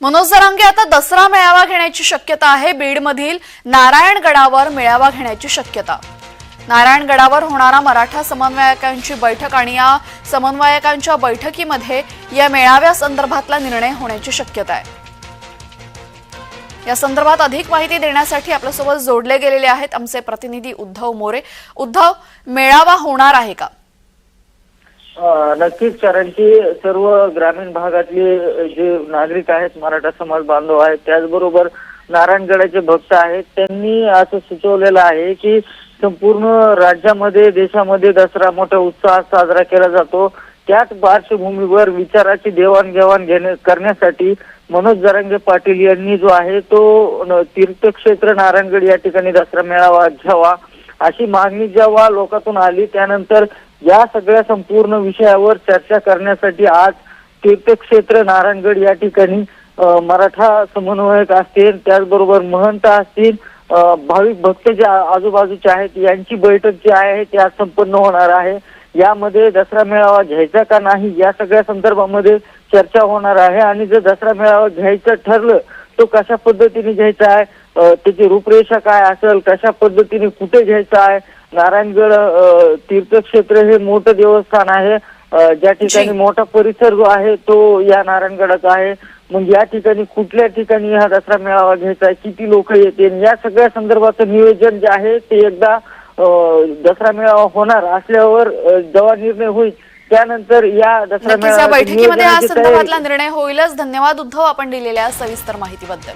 मनोज जरांगे आता दसरा मेळावा घेण्याची शक्यता आहे. बीडमधील नारायणगडावर मेळावा घेण्याची शक्यता. नारायणगडावर होणारा मराठा समन्वयकांची बैठक आणि या समन्वयकांच्या बैठकीमध्ये या मेळाव्यासंदर्भातला निर्णय होण्याची शक्यता आहे. या संदर्भात अधिक माहिती देण्यासाठी आपल्यासोबत जोडले गेलेले आहेत आमचे प्रतिनिधी उद्धव मोरे. उद्धव मेळावा होणार आहे का? नक्कीच कारण की सर्व ग्रामीण भागातले जे नागरिक आहेत मराठा समाज बांधव आहेत त्याचबरोबर नारायणगडाचे भक्त आहेत त्यांनी असं सुचवलेलं आहे की संपूर्ण राज्यामध्ये देशामध्ये दसरा मोठ्या उत्साहात साजरा केला जातो. त्याच पार्श्वभूमीवर विचाराची देवाणघेवाण घेणे करण्यासाठी मनोज जरांगे पाटील यांनी जो आहे तो तीर्थक्षेत्र नारायणगड या ठिकाणी दसरा मेळावा घ्यावा. अशी मागणी जेव्हा लोकातून आली त्यानंतर या सगळ्या संपूर्ण विषयावर चर्चा करण्यासाठी आज तीर्थक्षेत्र नारायणगड या ठिकाणी मराठा समन्वयक असतील त्याचबरोबर महंत असतील भाविक भक्त जे आजूबाजूचे आहेत यांची बैठक जी आहे ती आज संपन्न होणार आहे. यामध्ये दसरा मेळावा घ्यायचा का नाही या सगळ्या संदर्भामध्ये चर्चा होणार आहे. आणि जर दसरा मेळावा घ्यायचं ठरलं तो कशा पद्धतीने घ्यायचा आहे? त्याची रूपरेषा काय असेल? कशा पद्धतीने कुठे घ्यायचा आहे? नारायणगड तीर्थक्षेत्र हे मोठं देवस्थान आहे. ज्या ठिकाणी. मोठा परिसर जो आहे तो या नारायणगडाचा आहे. मग या ठिकाणी कुठल्या ठिकाणी हा दसरा मेळावा घ्यायचा आहे? किती लोक येतील? या सगळ्या संदर्भाचं नियोजन जे आहे ते एकदा दसरा मेळावा होणार असल्यावर जेव्हा निर्णय होईल त्यानंतर या दसरा बैठकीमध्ये हा संदर्भातला निर्णय होईलच धन्यवाद उद्धव आपण दिलेल्या सविस्तर माहितीबद्दल.